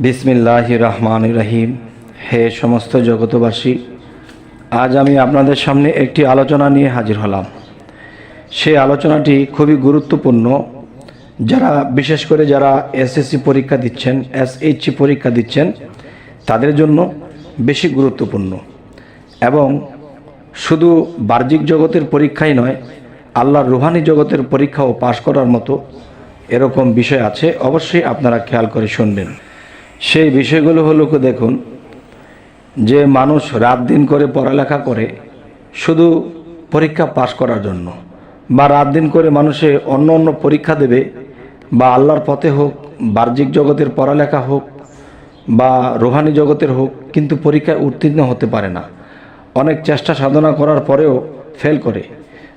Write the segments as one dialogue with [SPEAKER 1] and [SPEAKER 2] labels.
[SPEAKER 1] বিসমিল্লাহ রহমান রহিম। হে সমস্ত জগতবাসী আজ আমি আপনাদের সামনে একটি আলোচনা নিয়ে হাজির হলাম। সেই আলোচনাটি খুবই গুরুত্বপূর্ণ। যারা, বিশেষ করে যারা এসএসসি পরীক্ষা দিচ্ছেন, এসএইচসি পরীক্ষা দিচ্ছেন, তাদের জন্য বেশি গুরুত্বপূর্ণ। এবং শুধু বাহ্যিক জগতের পরীক্ষাই নয়, আল্লাহর রুহানি জগতের পরীক্ষাও পাশ করার মতো এরকম বিষয় আছে। অবশ্যই আপনারা খেয়াল করে শুনবেন। সেই বিষয়গুলো হলো কি দেখুন, যে মানুষ রাত দিন করে পড়ালেখা করে শুধু পরীক্ষা পাশ করার জন্য বা রাত দিন করে মানুষে অন্য অন্য পরীক্ষা দেবে বা আল্লাহর পথে হোক, বাহ্যিক জগতের পড়ালেখা হোক বা রোহানি জগতের হোক, কিন্তু পরীক্ষায় উত্তীর্ণ হতে পারে না। অনেক চেষ্টা সাধনা করার পরেও ফেল করে।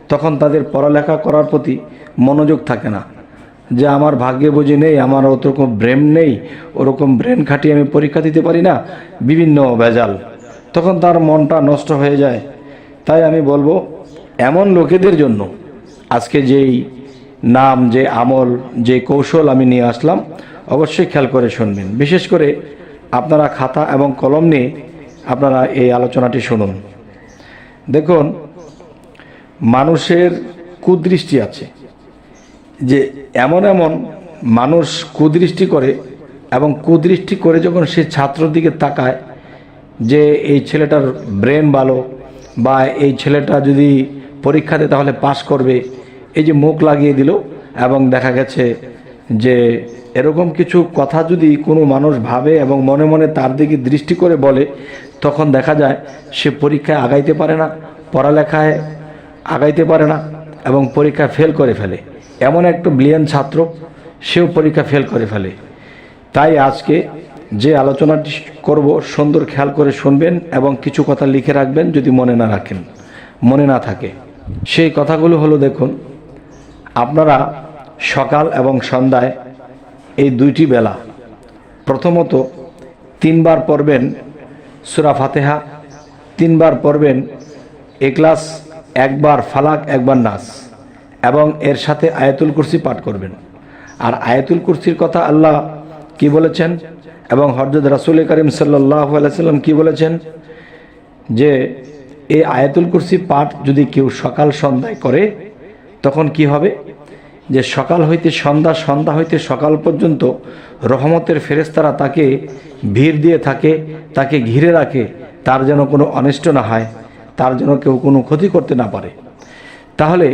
[SPEAKER 1] তখন তাদের পড়ালেখা করার প্রতি মনোযোগ থাকে না। যে আমার ভাগ্যে বুঝি নেই, আমার ওরকম ব্রেন নেই, ওরকম ব্রেন খাটিয়ে আমি পরীক্ষা দিতে পারি না, বিভিন্ন ভেজাল। তখন তার মনটা নষ্ট হয়ে যায়। তাই আমি বলব, এমন লোকেদের জন্য, আজকে যেই নাম, যে আমল, যে কৌশল আমি নিয়ে আসলাম, অবশ্যই খেয়াল করে শুনবেন। বিশেষ করে আপনারা খাতা এবং কলম নিয়ে আপনারা এই আলোচনাটি শুনুন। দেখুন, মানুষের কুদৃষ্টি আছে। যে এমন এমন মানুষ কুদৃষ্টি করে এবং কুদৃষ্টি করে যখন সে ছাত্রর দিকে তাকায় যে এই ছেলেটার ব্রেন ভালো বা এই ছেলেটা যদি পরীক্ষা দেয় তাহলে পাশ করবে, এই যে মুখ লাগিয়ে দিল এবং দেখা গেছে যে এরকম কিছু কথা যদি কোনো মানুষ ভাবে এবং মনে মনে তার দিকে দৃষ্টি করে বলে, তখন দেখা যায় সে পরীক্ষায় আগাইতে পারে না, পড়ালেখায় আগাইতে পারে না এবং পরীক্ষায় ফেল করে ফেলে। এমন একটা ব্লিয়ন ছাত্র, সেও পরীক্ষা ফেল করে ফেলে। তাই আজকে যে আলোচনাটি করব, সুন্দর খেয়াল করে শুনবেন এবং কিছু কথা লিখে রাখবেন যদি মনে না রাখেন, মনে না থাকে। সেই কথাগুলো হলো, দেখুন, আপনারা সকাল এবং সন্ধ্যায় এই দুইটি বেলা প্রথমত তিনবার পড়বেন সুরা ফাতেহা, তিনবার পড়বেন এক্লাস একবার ফালাক, একবার নাস। এবং এর সাথে আয়াতুল কুরসি পাঠ করবেন। আর আয়াতুল কুরসির কথা আল্লাহ কি বলেছেন এবং হরজত রাসুল করিম সাল্লাহ আলাইসাল্লাম কি বলেছেন? যে এই আয়াতুল কুরসি পাঠ যদি কেউ সকাল সন্ধ্যায় করে, তখন কি হবে? যে সকাল হইতে সন্ধ্যা সন্ধ্যা হইতে সকাল পর্যন্ত রহমতের ফেরেস্তারা তাকে ভিড় দিয়ে থাকে, তাকে ঘিরে রাখে, তার যেন কোনো অনিষ্ট না হয়, তার যেন কেউ কোনো ক্ষতি করতে না পারে। তাহলে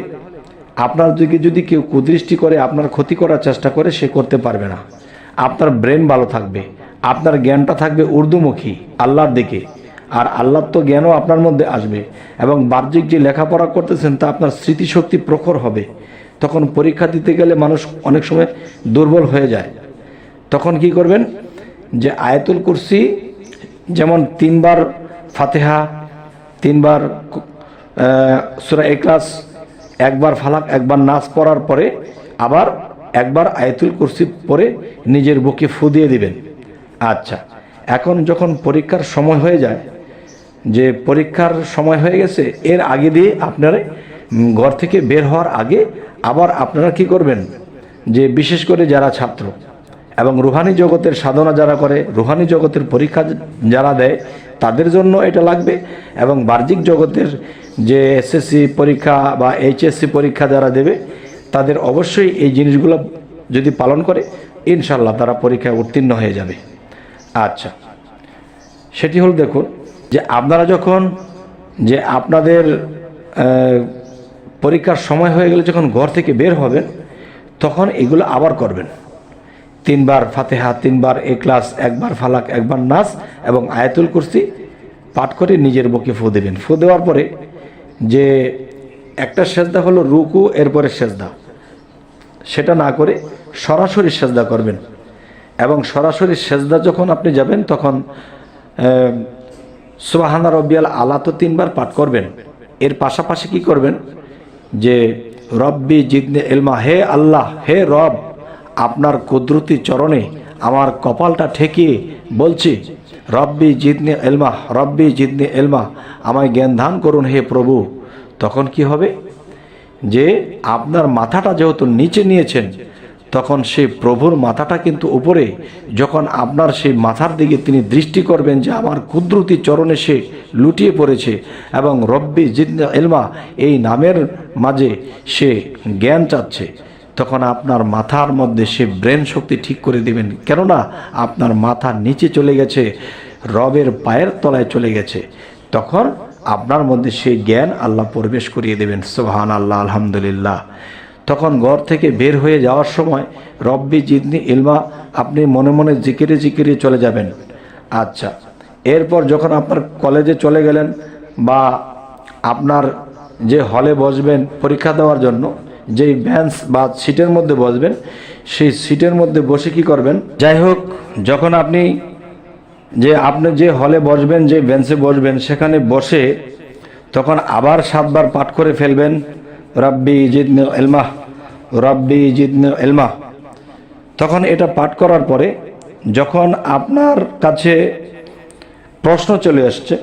[SPEAKER 1] আপনার দিকে যদি কেউ কুদৃষ্টি করে আপনার ক্ষতি করার চেষ্টা করে, সে করতে পারবে না। আপনার ব্রেন ভালো থাকবে, আপনার জ্ঞানটা থাকবে উর্দুমুখী আল্লাহর দিকে। আর আল্লাহর তো জ্ঞানও আপনার মধ্যে আসবে এবং বাহ্যিক যে লেখাপড়া করতেছেন, তা আপনার স্মৃতিশক্তি প্রখর হবে। তখন পরীক্ষা দিতে গেলে মানুষ অনেক সময় দুর্বল হয়ে যায়। তখন কি করবেন? যে আয়াতুল কুরসি, যেমন তিনবার ফাতেহা, তিনবার সুরা এক্লাস একবার ফালাক, একবার নাচ পড়ার পরে আবার একবার আয়াতুল কুরসি পরে নিজের বুকে ফু দিয়ে দিবেন। আচ্ছা এখন যখন পরীক্ষার সময় হয়ে যায়, যে পরীক্ষার সময় হয়ে গেছে, এর আগে দিয়ে আপনারা ঘর থেকে বের হওয়ার আগে আবার আপনারা কি করবেন? যে বিশেষ করে যারা ছাত্র এবং রুহানি জগতের সাধনা যারা করে, রুহানি জগতের পরীক্ষা যারা দেয় তাদের জন্য এটা লাগবে। এবং বাহ্যিক জগতের যে এসএসসি পরীক্ষা বা এইচএসসি পরীক্ষা যারা দেবে, তাদের অবশ্যই এই জিনিসগুলো যদি পালন করে ইনশাল্লাহ তারা পরীক্ষায় উত্তীর্ণ হয়ে যাবে। আচ্ছা সেটি হল দেখুন যে আপনারা যখন যে আপনাদের পরীক্ষার সময় হয়ে গেলে যখন ঘর থেকে বের হবেন, তখন এগুলো আবার করবেন। তিনবার ফাতেহা, তিনবার এ ক্লাস একবার ফালাক, একবার নাস এবং আয়াতুল কুরসি পাঠ করে নিজের বুকে ফু দেবেন। ফু দেওয়ার পরে যে একটা সেজদা হলো রুকু, এরপরে সেজদা। সেটা না করে সরাসরি সেজদা করবেন। এবং সরাসরি সেজদা যখন আপনি যাবেন, তখন সুবাহানা রব্বিয়াল আলা তো তিনবার পাঠ করবেন। এর পাশাপাশি কি করবেন? যে রব্বি জিদনে এলমা হে আল্লাহ, হে রব আপনার কুদরতি চরণে আমার কপালটা ঠেকিয়ে বলছি, রব্বি জিদনে এলমা, রব্বি জিদনে এলমা, আমায় জ্ঞান দান করুন হে প্রভু। তখন কি হবে? যে আপনার মাথাটা যেহেতু নিচে নিয়েছেন, তখন সেই প্রভুর মাথাটা কিন্তু উপরে, যখন আপনার সেই মাথার দিকে তিনি দৃষ্টি করবেন যে আমার কুদরতি চরণে সে লুটিয়ে পড়েছে এবং রব্বি জিদ্না এলমা, এই নামের মাঝে সে জ্ঞান চাচ্ছে। তখন আপনার মাথার মধ্যে সে ব্রেন শক্তি ঠিক করে দিবেন। কেননা আপনার মাথা নিচে চলে গেছে, রবের পায়ের তলায় চলে গেছে। তখন আপনার মধ্যে সেই জ্ঞান আল্লাহ প্রবেশ করিয়ে দেবেন। সোহান আল্লাহ আলহামদুলিল্লাহ। তখন ঘর থেকে বের হয়ে যাওয়ার সময় রব্বি জিদনি ইলমা, আপনি মনে মনে জিকিরে জিকিরে চলে যাবেন। আচ্ছা এরপর যখন আপনার কলেজে চলে গেলেন বা আপনার যে হলে বসবেন পরীক্ষা দেওয়ার জন্য যেই বেঞ্চ বা সিটের মধ্যে বসবেন, সেই সিটের মধ্যে বসে কি করবেন? যাই হোক, যখন আপনি যে আপনি যে হলে বসবেন, যে বেঞ্চে বসবেন, সেখানে বসে তখন আবার সাতবার পাঠ করে ফেলবেন, রব্বি জিদনে এলমা রব্বি জিদনে এলমা তখন এটা পাঠ করার পরে যখন আপনার কাছে প্রশ্ন চলে আসছে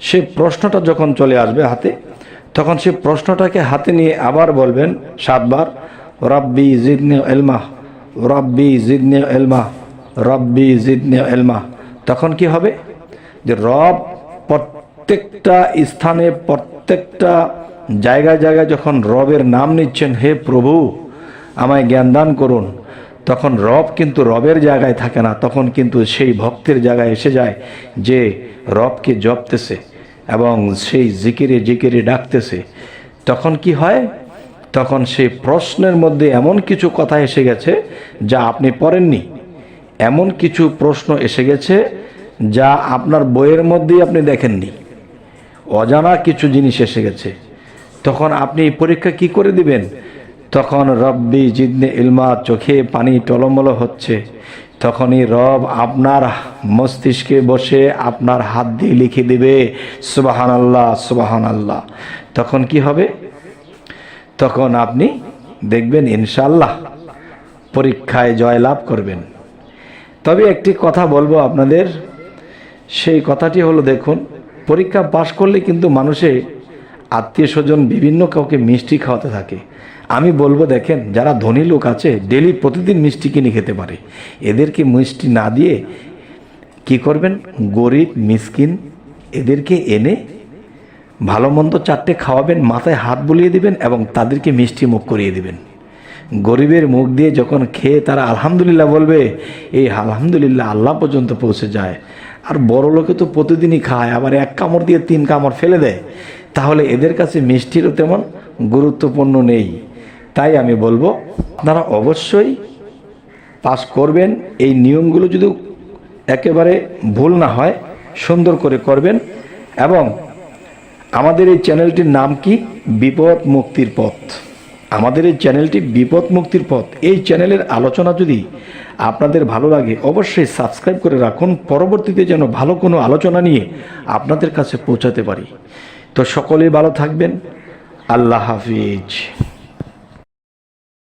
[SPEAKER 1] সে প্রশ্নটা যখন চলে আসবে হাতে তখন সে প্রশ্নটাকে হাতে নিয়ে আবার বলবেন সাতবার, রব্বি জিদনে এলমা রব্বি জিদনে এলমা রব্বি জিদনে এলমা তখন কি হবে? যে রব প্রত্যেকটা স্থানে, প্রত্যেকটা জায়গায় জায়গায় যখন রবের নাম নিচ্ছেন, হে প্রভু, আমায় জ্ঞান দান করুন। তখন রব কিন্তু রবের জায়গায় থাকে না, তখন কিন্তু সেই ভক্তের জায়গায় এসে যায় যে রবকে জপতেছে। এবং সেই জিকিরে জিকিরে ডাকতেছে। তখন কি হয়? তখন সেই প্রশ্নের মধ্যে এমন কিছু কথা এসে গেছে যা আপনি পড়েননি। এমন কিছু প্রশ্ন এসে গেছে যা আপনার বইয়ের মধ্যেই আপনি দেখেননি। অজানা কিছু জিনিস এসে গেছে। তখন আপনি পরীক্ষা কি করে দিবেন? তখন রব্বি জিদনে ইলমা, চোখে পানি টলমল হচ্ছে। তখনই রব আপনার মস্তিষ্কে বসে আপনার হাত দিয়ে লিখে দিবে সুবাহান আল্লাহ সুবাহান আল্লাহ তখন কি হবে? তখন আপনি দেখবেন ইনশাল্লাহ পরীক্ষায় জয়লাভ করবেন। তবে একটি কথা বলব আপনাদের, সেই কথাটি হলো দেখুন, পরীক্ষা পাশ করলে কিন্তু মানুষে আত্মীয় স্বজন বিভিন্ন কাউকে মিষ্টি খাওয়াতে থাকে। আমি বলব দেখেন, যারা ধনী লোক আছে ডেলি প্রতিদিন মিষ্টি কিনে খেতে পারে। এদেরকে মিষ্টি না দিয়ে কি করবেন? গরিব, মিসকিন, এদেরকে এনে ভালো মন্দ চারটে খাওয়াবেন, মাথায় হাত বুলিয়ে দিবেন এবং তাদেরকে মিষ্টি মুখ করিয়ে দিবেন। গরিবের মুখ দিয়ে যখন খেয়ে তারা আলহামদুলিল্লাহ বলবে, এই আলহামদুলিল্লাহ আল্লাহ পর্যন্ত পৌঁছে যায়। আর বড় লোকে তো প্রতিদিনই খায়, আবার এক কামড় দিয়ে তিন কামড় ফেলে দেয়। তাহলে এদের কাছে মিষ্টিরও তেমন গুরুত্বপূর্ণ নেই। তাই আমি বলব, আপনারা অবশ্যই পাস করবেন। এই নিয়মগুলো যদি একেবারে ভুল না হয়, সুন্দর করে করবেন। এবং আমাদের এই চ্যানেলটির নাম কি? বিপদ মুক্তির পথ। আমাদের এই চ্যানেলটি বিপদ মুক্তির পথ। এই চ্যানেলের আলোচনা যদি আপনাদের ভালো লাগে, অবশ্যই সাবস্ক্রাইব করে রাখুন। পরবর্তীতে যেন ভালো কোনো আলোচনা নিয়ে আপনাদের কাছে পৌঁছাতে পারি। তো সকলেই ভালো থাকবেন। আল্লাহ হাফিজ।